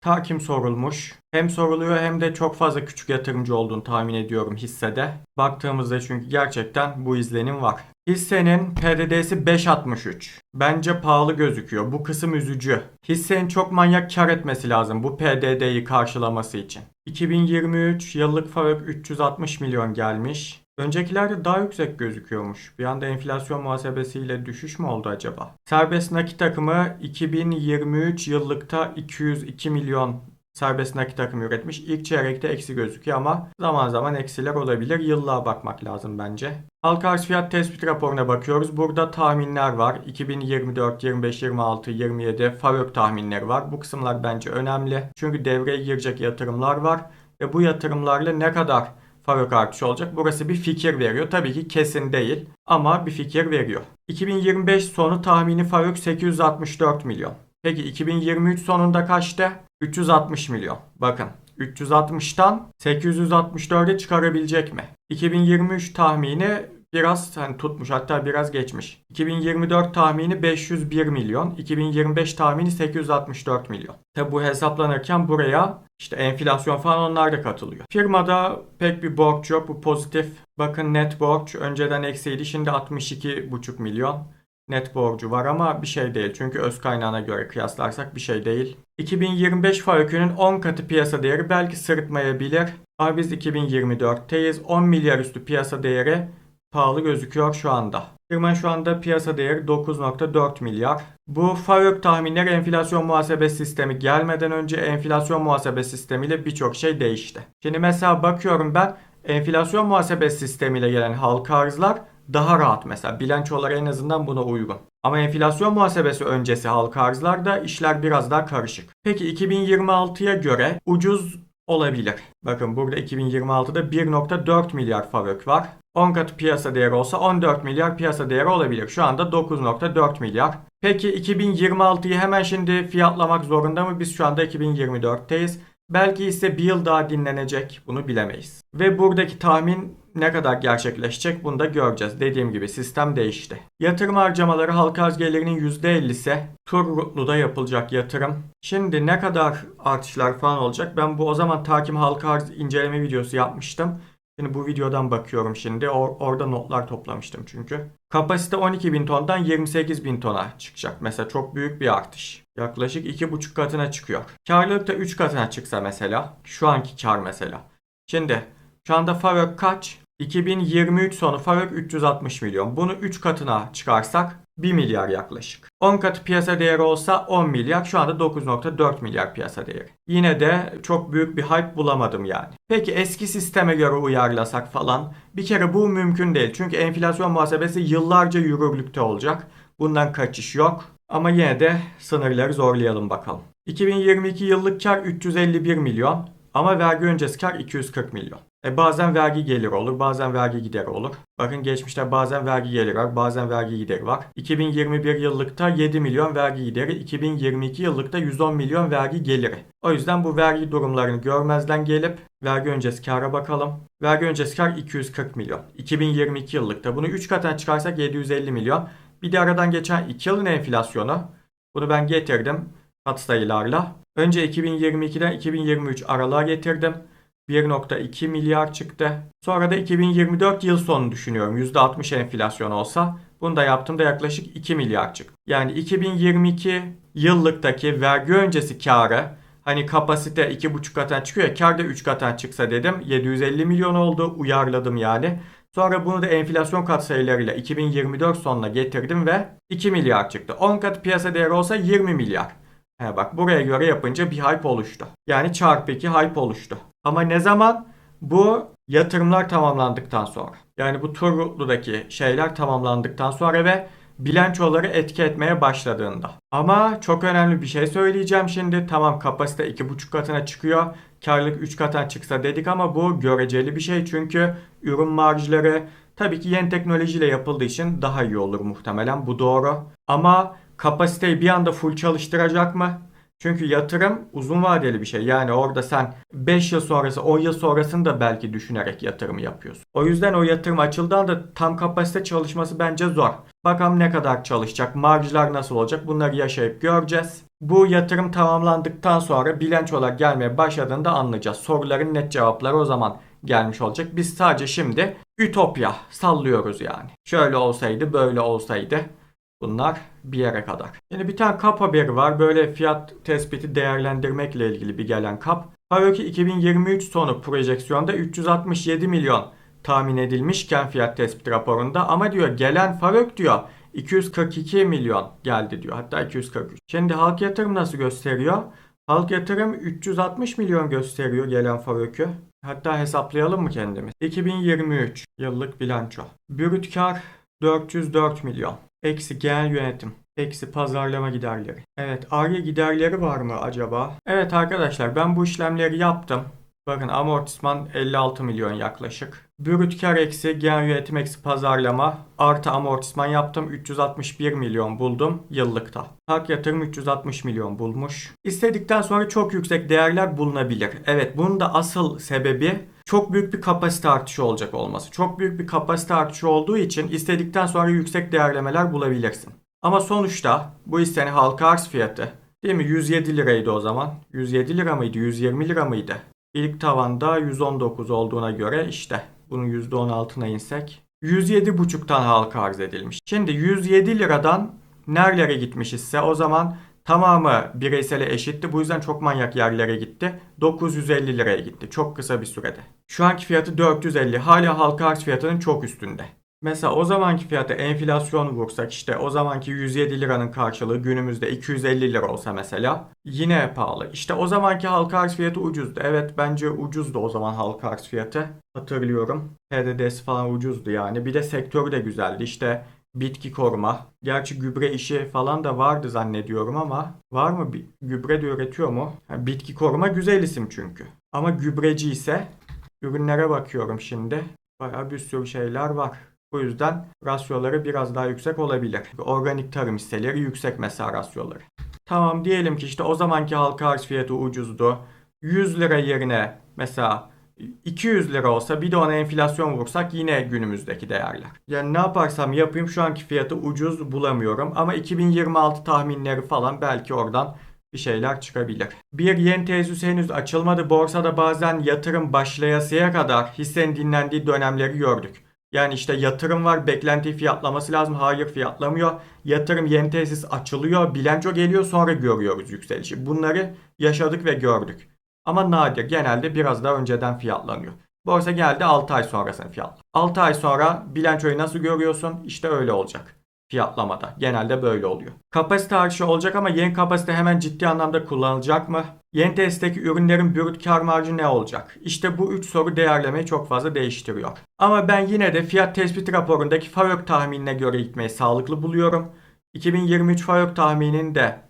Takim sorulmuş. Hem soruluyor hem de çok fazla küçük yatırımcı olduğunu tahmin ediyorum hissede. Baktığımızda çünkü gerçekten bu izlenim var. Hissenin PDD'si 5.63. Bence pahalı gözüküyor. Bu kısım üzücü. Hissenin çok manyak kar etmesi lazım bu PDD'yi karşılaması için. 2023 yıllık FAVÖK 360 milyon gelmiş. Öncekilerde daha yüksek gözüküyormuş. Bir anda enflasyon muhasebesiyle düşüş mü oldu acaba? Serbest nakit akımı 2023 yıllıkta 202 milyon serbest nakit akımı üretmiş. İlk çeyrekte eksi gözüküyor ama zaman zaman eksiler olabilir. Yıllığa bakmak lazım bence. Halka arz fiyat tespit raporuna bakıyoruz. Burada tahminler var. 2024, 25, 26, 27 FAVÖK tahminleri var. Bu kısımlar bence önemli. Çünkü devreye girecek yatırımlar var. Ve bu yatırımlarla ne kadar FAVÖK artışı olacak? Burası bir fikir veriyor. Tabii ki kesin değil ama bir fikir veriyor. 2025 sonu tahmini FAVÖK 864 milyon. Peki 2023 sonunda kaçtı? 360 milyon. Bakın 360'tan 864'e çıkarabilecek mi? 2023 tahmini biraz hani tutmuş hatta biraz geçmiş. 2024 tahmini 501 milyon, 2025 tahmini 864 milyon. Tabi bu hesaplanırken buraya işte enflasyon falan onlar da katılıyor. Firmada pek bir borç yok. Bu pozitif. Bakın net borç önceden eksiydi. Şimdi 62,5 milyon net borcu var ama bir şey değil. Çünkü öz kaynağına göre kıyaslarsak bir şey değil. 2025 FAVÖK'ünün 10 katı piyasa değeri belki sırıtmayabilir. Ama biz 2024'teyiz. 10 milyar üstü piyasa değeri pahalı gözüküyor şu anda. Firma şu anda piyasa değeri 9.4 milyar. Bu FAVÖK tahminleri enflasyon muhasebe sistemi gelmeden önce enflasyon muhasebe sistemiyle birçok şey değişti. Şimdi mesela bakıyorum ben enflasyon muhasebe sistemiyle gelen halka arzlar daha rahat mesela. Bilançolar en azından buna uygun. Ama enflasyon muhasebesi öncesi halka arzlarda işler biraz daha karışık. Peki 2026'ya göre ucuz olabilir. Bakın burada 2026'da 1.4 milyar FAVÖK var. 10 katı piyasa değeri olsa 14 milyar piyasa değeri olabilir. Şu anda 9.4 milyar. Peki 2026'yı hemen şimdi fiyatlamak zorunda mı? Biz şu anda 2024'teyiz. Belki ise bir yıl daha dinlenecek. Bunu bilemeyiz. Ve buradaki tahmin ne kadar gerçekleşecek bunu da göreceğiz. Dediğim gibi sistem değişti. Yatırım harcamaları halka arz gelirinin %50'si Turgutlu'da yapılacak yatırım. Şimdi ne kadar artışlar falan olacak? Ben bu o zaman takim halka arz inceleme videosu yapmıştım. Şimdi bu videodan bakıyorum şimdi. Or- orada notlar toplamıştım çünkü. Kapasite 12 bin tondan 28 bin tona çıkacak. Mesela çok büyük bir artış. Yaklaşık 2,5 katına çıkıyor. Karlılık da 3 katına çıksa mesela. Şu anki kar mesela. Şimdi şu anda FAVÖK kaç? 2023 sonu FAVÖK 360 milyon. Bunu 3 katına çıkarsak 1 milyar yaklaşık. 10 katı piyasa değeri olsa 10 milyar. Şu anda 9.4 milyar piyasa değeri. Yine de çok büyük bir hype bulamadım yani. Peki eski sisteme göre uyarlasak falan. Bir kere bu mümkün değil. Çünkü enflasyon muhasebesi yıllarca yürürlükte olacak. Bundan kaçış yok. Ama yine de sınırları zorlayalım bakalım. 2022 yıllık kar 351 milyon. Ama vergi öncesi kar 240 milyon. E bazen vergi geliri olur, bazen vergi gideri olur. Bakın geçmişte bazen vergi geliri var, bazen vergi gideri var. 2021 yıllıkta 7 milyon vergi gideri, 2022 yıllıkta 110 milyon vergi geliri. O yüzden bu vergi durumlarını görmezden gelip vergi öncesi kara bakalım. Vergi öncesi kar 240 milyon. 2022 yıllıkta bunu 3 katına çıkarsak 750 milyon. Bir de aradan geçen 2 yılın enflasyonu. Bunu ben getirdim katsayılarla. Önce 2022'den 2023 aralığa getirdim. 1.2 milyar çıktı. Sonra da 2024 yıl sonu düşünüyorum. %60 enflasyon olsa. Bunu da yaptığımda yaklaşık 2 milyar çıktı. Yani 2022 yıllıktaki vergi öncesi karı hani kapasite 2,5 katına çıkıyor ya kar da 3 katına çıksa dedim. 750 milyon oldu. Uyarladım yani. Sonra bunu da enflasyon katsayılarıyla 2024 sonuna getirdim ve 2 milyar çıktı. 10 kat piyasa değeri olsa 20 milyar. He bak buraya göre yapınca bir hype oluştu. Yani çarpı 2 hype oluştu. Ama ne zaman? Bu yatırımlar tamamlandıktan sonra. Yani bu Turgutlu'daki şeyler tamamlandıktan sonra ve bilançoları etki etmeye başladığında. Ama çok önemli bir şey söyleyeceğim şimdi. Tamam kapasite 2,5 katına çıkıyor. Karlılık 3 katına çıksa dedik ama bu göreceli bir şey. Çünkü ürün marjları tabii ki yeni teknolojiyle yapıldığı için daha iyi olur muhtemelen. Bu doğru. Ama kapasiteyi bir anda full çalıştıracak mı? Çünkü yatırım uzun vadeli bir şey. Yani orada sen 5 yıl sonrası, 10 yıl sonrasını da belki düşünerek yatırımı yapıyorsun. O yüzden o yatırım açıldığında tam kapasite çalışması bence zor. Bakalım ne kadar çalışacak, marjlar nasıl olacak bunları yaşayıp göreceğiz. Bu yatırım tamamlandıktan sonra bilançolar gelmeye başladığında anlayacağız. Soruların net cevapları o zaman gelmiş olacak. Biz sadece şimdi ütopya sallıyoruz yani. Şöyle olsaydı böyle olsaydı bunlar bir yere kadar. Şimdi bir tane kap haberi var. Böyle fiyat tespiti değerlendirmekle ilgili bir gelen kap. Halbuki 2023 sonu projeksiyonda 367 milyon tahmin edilmişken fiyat tespiti raporunda ama diyor gelen Farök diyor 242 milyon geldi diyor. Hatta 243. Şimdi halk yatırım nasıl gösteriyor? Halk yatırım 360 milyon gösteriyor gelen Farök'ü. Hatta hesaplayalım mı kendimiz? 2023 yıllık bilanço. Brüt kar 404 milyon. Eksi genel yönetim. Eksi pazarlama giderleri. Evet ARGE giderleri var mı acaba? Evet arkadaşlar ben bu işlemleri yaptım. Bakın amortisman 56 milyon yaklaşık. Brüt kar eksi genel yönetim eksi pazarlama artı amortisman yaptım 361 milyon buldum yıllıkta. Hak yatırım 360 milyon bulmuş. İstedikten sonra çok yüksek değerler bulunabilir. Evet bunun da asıl sebebi çok büyük bir kapasite artışı olacak olması. Çok büyük bir kapasite artışı olduğu için istedikten sonra yüksek değerlemeler bulabilirsin. Ama sonuçta bu istenin halka arz fiyatı değil mi 107 liraydı o zaman. 107 lira mıydı 120 lira mıydı? İlk tavanda 119 olduğuna göre işte bunun %16'ına insek 107,5'tan halka arz edilmiş. Şimdi 107 liradan nerelere gitmiş ise o zaman tamamı bireysele eşitti. Bu yüzden çok manyak yerlere gitti. 950 liraya gitti çok kısa bir sürede. Şu anki fiyatı 450 hala halka arz fiyatının çok üstünde. Mesela o zamanki fiyata enflasyon vursak işte o zamanki 107 liranın karşılığı günümüzde 250 lira olsa mesela yine pahalı. İşte o zamanki halka arz fiyatı ucuzdu. Evet bence ucuzdu o zaman halka arz fiyatı. Hatırlıyorum. PDD'si falan ucuzdu yani. Bir de sektörü de güzeldi. İşte bitki koruma. Gerçi gübre işi falan da vardı zannediyorum ama var mı? Bir- Gübre de üretiyor mu? Ha, bitki koruma güzel isim çünkü. Ama gübreci ise ürünlere bakıyorum şimdi. Bayağı bir sürü şeyler var. Bu yüzden rasyoları biraz daha yüksek olabilir. Organik tarım hisseleri yüksek mesela rasyoları. Tamam diyelim ki işte o zamanki halka arz fiyatı ucuzdu. 100 lira yerine mesela 200 lira olsa bir de ona enflasyon vursak yine günümüzdeki değerler. Yani ne yaparsam yapayım şu anki fiyatı ucuz bulamıyorum ama 2026 tahminleri falan belki oradan bir şeyler çıkabilir. Bir yeni tesis henüz açılmadı. Borsada bazen yatırım başlayasıya kadar hissenin dinlendiği dönemleri gördük. Yani işte yatırım var, beklenti fiyatlaması lazım. Hayır fiyatlamıyor. Yatırım yeni tesis açılıyor, bilanço geliyor sonra görüyoruz yükselişi. Bunları yaşadık ve gördük. Ama nadir, genelde biraz daha önceden fiyatlanıyor. Borsa geldi 6 ay sonrasını fiyatla. 6 ay sonra bilançoyu nasıl görüyorsun? İşte öyle olacak fiyatlamada. Genelde böyle oluyor. Kapasite artışı olacak ama yeni kapasite hemen ciddi anlamda kullanılacak mı? Yeni tesisteki ürünlerin brüt kar marjı ne olacak? İşte bu üç soru değerlemeyi çok fazla değiştiriyor. Ama ben yine de fiyat tespit raporundaki FAVÖK tahminine göre gitmeyi sağlıklı buluyorum. 2023 FAVÖK tahmininde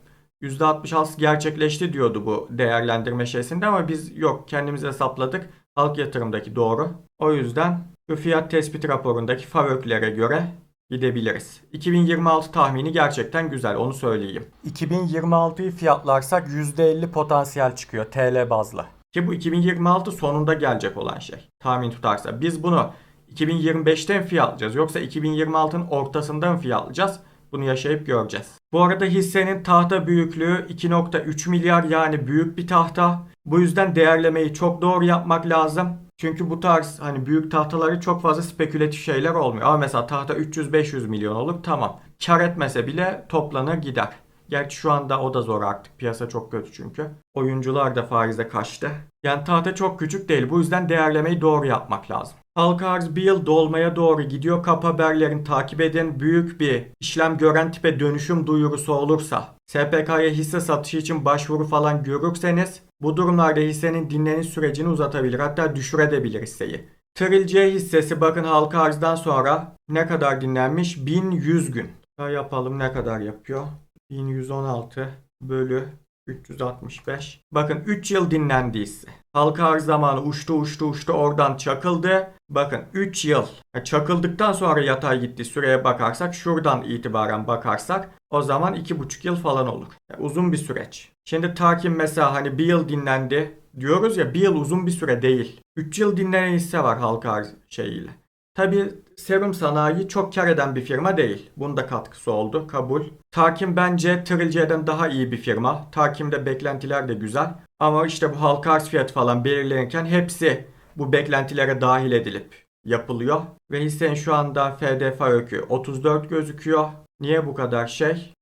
%66 gerçekleşti diyordu bu değerlendirme şeysinde ama biz yok kendimiz hesapladık. Halk yatırımdaki doğru. O yüzden bu fiyat tespit raporundaki FAVÖK'lere göre gidebiliriz. 2026 tahmini gerçekten güzel onu söyleyeyim. 2026'yı fiyatlarsak %50 potansiyel çıkıyor TL bazlı. Ki bu 2026 sonunda gelecek olan şey. Tahmin tutarsa. Biz bunu 2025'ten fiyatlayacağız. Yoksa 2026'nın ortasından fiyatlayacağız. Bunu yaşayıp göreceğiz. Bu arada hissenin tahta büyüklüğü 2.3 milyar yani büyük bir tahta. Bu yüzden değerlemeyi çok doğru yapmak lazım. Çünkü bu tarz hani büyük tahtaları çok fazla spekülatif şeyler olmuyor. Ama mesela tahta 300-500 milyon olur tamam. Kar etmese bile toplanır gider. Gerçi şu anda o da zor artık. Piyasa çok kötü çünkü. Oyuncular da faize kaçtı. Yani tahta çok küçük değil. Bu yüzden değerlemeyi doğru yapmak lazım. Halka arz bir yıl dolmaya doğru gidiyor. Kap haberlerini takip edin. Büyük bir işlem gören tipe dönüşüm duyurusu olursa, SPK'ya hisse satışı için başvuru falan görürseniz bu durumlarda hissenin dinleniş sürecini uzatabilir. Hatta düşürebilir hisseyi. Tril C hissesi bakın halka arzdan sonra ne kadar dinlenmiş? 1100 gün. Ya yapalım ne kadar yapıyor? 1116 bölü 365. Bakın 3 yıl dinlendiyse. Halka arz zamanı uçtu uçtu uçtu oradan çakıldı. Bakın 3 yıl. Ya Çakıldıktan sonra yatay gitti süreye bakarsak şuradan itibaren bakarsak o zaman 2,5 yıl falan olur. Ya uzun bir süreç. Şimdi takip mesela hani bir yıl dinlendi diyoruz ya bir yıl uzun bir süre değil. 3 yıl dinlenen hisse var halka arz şeyiyle. Tabi serum sanayi çok kar eden bir firma değil. Bunda katkısı oldu. Kabul. Takim bence Trilce'den daha iyi bir firma. Takimde beklentiler de güzel. Ama işte bu halka arz fiyatı falan belirlenirken hepsi bu beklentilere dahil edilip yapılıyor. Ve hissenin şu anda FDF öykü 34 gözüküyor. Niye bu kadar şey?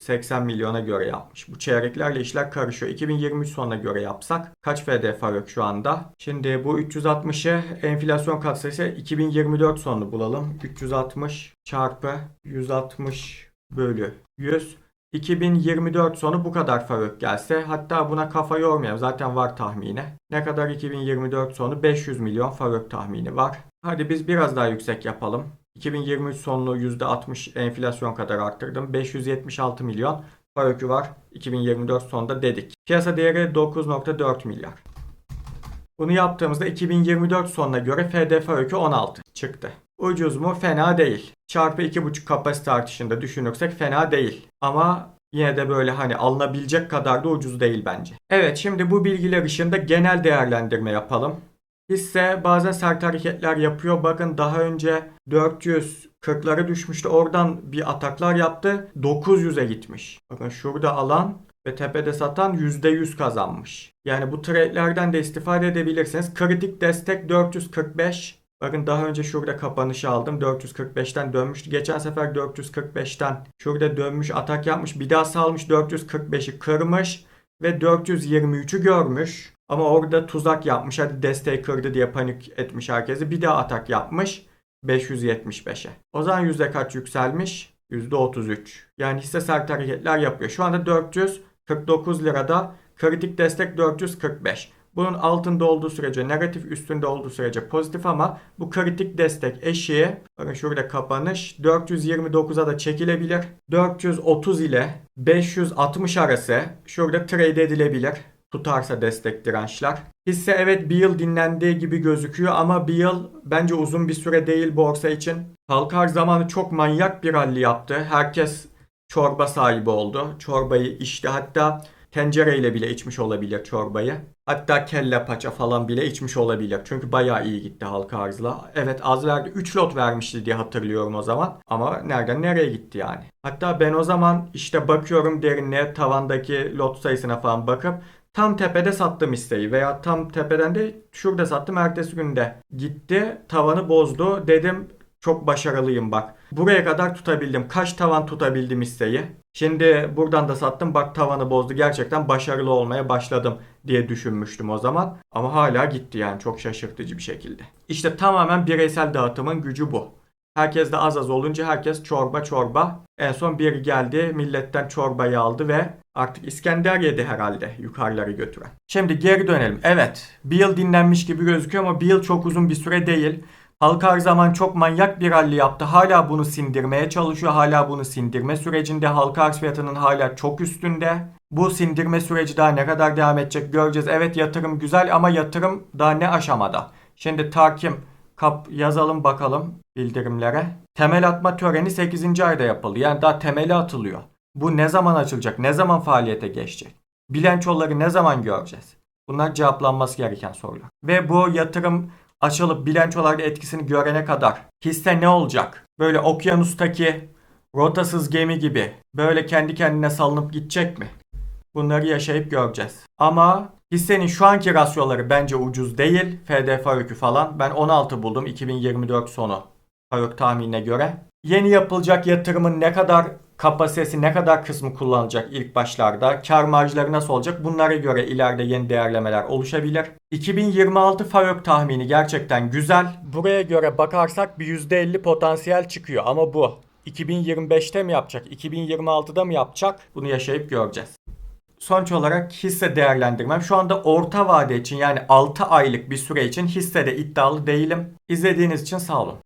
280 milyona göre yapmış. Bu çeyreklerle işler karışıyor. 2023 sonuna göre yapsak kaç FDF yok şu anda? Şimdi bu 360'ı enflasyon katsayısı 2024 sonunu bulalım. 360 çarpı 160 bölü 100. 2024 sonu bu kadar fark gelse hatta buna kafa yormayalım zaten var tahmini. Ne kadar 2024 sonu 500 milyon fark tahmini var. Hadi biz biraz daha yüksek yapalım. 2023 sonunu %60 enflasyon kadar arttırdım. 576 milyon farkı var 2024 sonunda dedik. Piyasa değeri 9.4 milyar. Bunu yaptığımızda 2024 sonuna göre FDF öykü 16 çıktı. Ucuz mu? Fena değil. Çarpı 2.5 kapasite artışında düşünürsek fena değil. Ama yine de böyle hani alınabilecek kadar da ucuz değil bence. Evet şimdi bu bilgiler ışığında genel değerlendirme yapalım. Hisse bazen sert hareketler yapıyor. Bakın daha önce 440'lara düşmüştü. Oradan bir ataklar yaptı. 900'e gitmiş. Bakın şurada alan ve tepede satan %100 kazanmış. Yani bu trade'lerden de istifade edebilirsiniz. Kritik destek 445. Bakın daha önce şurada kapanışı aldım. 445'ten dönmüştü. Geçen sefer 445'ten şurada dönmüş atak yapmış. Bir daha salmış 445'i kırmış ve 423'ü görmüş. Ama orada tuzak yapmış. Hadi desteği kırdı diye panik etmiş herkesi. Bir daha atak yapmış. 575'e. O zaman yüzde kaç yükselmiş? %33. Yani hisse sert hareketler yapıyor. Şu anda 449 lirada kritik destek 445. Bunun altında olduğu sürece negatif üstünde olduğu sürece pozitif ama bu kritik destek eşiği bakın şurada kapanış 429'a da çekilebilir. 430 ile 560 arası şurada trade edilebilir. Tutarsa destek dirençler. Hisse evet bir yıl dinlendiği gibi gözüküyor ama bir yıl bence uzun bir süre değil borsa için. Halka arz zamanı çok manyak bir rally yaptı. Herkes çorba sahibi oldu. Çorbayı içti hatta tencereyle bile içmiş olabilir çorbayı. Hatta kelle paça falan bile içmiş olabilir. Çünkü bayağı iyi gitti halka arzla. Evet az verdi. 3 lot vermişti diye hatırlıyorum o zaman. Ama nereden nereye gitti yani. Hatta ben o zaman işte bakıyorum derinliğe tavandaki lot sayısına falan bakıp tam tepede sattım hisseyi veya tam tepeden de şurada sattım ertesi günde gitti tavanı bozdu dedim çok başarılıyım bak. Buraya kadar tutabildim. Kaç tavan tutabildim hisseyi. Şimdi buradan da sattım. Bak tavanı bozdu. Gerçekten başarılı olmaya başladım diye düşünmüştüm o zaman. Ama hala gitti yani çok şaşırtıcı bir şekilde. İşte tamamen bireysel dağıtımın gücü bu. Herkes de az az olunca herkes çorba çorba. En son biri geldi milletten çorbayı aldı ve artık İskender yedi herhalde yukarıları götüren. Şimdi geri dönelim. Evet bir yıl dinlenmiş gibi gözüküyor ama bir yıl çok uzun bir süre değil. Halka her zaman çok manyak bir rally yaptı. Hala bunu sindirmeye çalışıyor. Hala bunu sindirme sürecinde. Halka arz fiyatının hala çok üstünde. Bu sindirme süreci daha ne kadar devam edecek göreceğiz. Evet yatırım güzel ama yatırım daha ne aşamada? Şimdi takim kap yazalım bakalım bildirimlere. Temel atma töreni 8. ayda yapıldı. Yani daha temeli atılıyor. Bu ne zaman açılacak? Ne zaman faaliyete geçecek? Bilançoları ne zaman göreceğiz? Bunlar cevaplanması gereken sorular. Ve bu yatırım açılıp bilançolarda etkisini görene kadar hisse ne olacak? Böyle okyanustaki rotasız gemi gibi böyle kendi kendine salınıp gidecek mi? Bunları yaşayıp göreceğiz. Ama hissenin şu anki rasyoları bence ucuz değil. FD Faruk'u falan. Ben 16 buldum 2024 sonu. Faruk tahminine göre. Yeni yapılacak yatırımın ne kadar kapasitesi ne kadar kısmı kullanılacak ilk başlarda, kar marjları nasıl olacak bunlara göre ileride yeni değerlemeler oluşabilir. 2026 FAROK tahmini gerçekten güzel. Buraya göre bakarsak bir %50 potansiyel çıkıyor ama bu 2025'te mi yapacak, 2026'da mı yapacak bunu yaşayıp göreceğiz. Sonuç olarak hisse değerlendirmem şu anda orta vade için yani 6 aylık bir süre için hissede iddialı değilim. İzlediğiniz için sağ olun.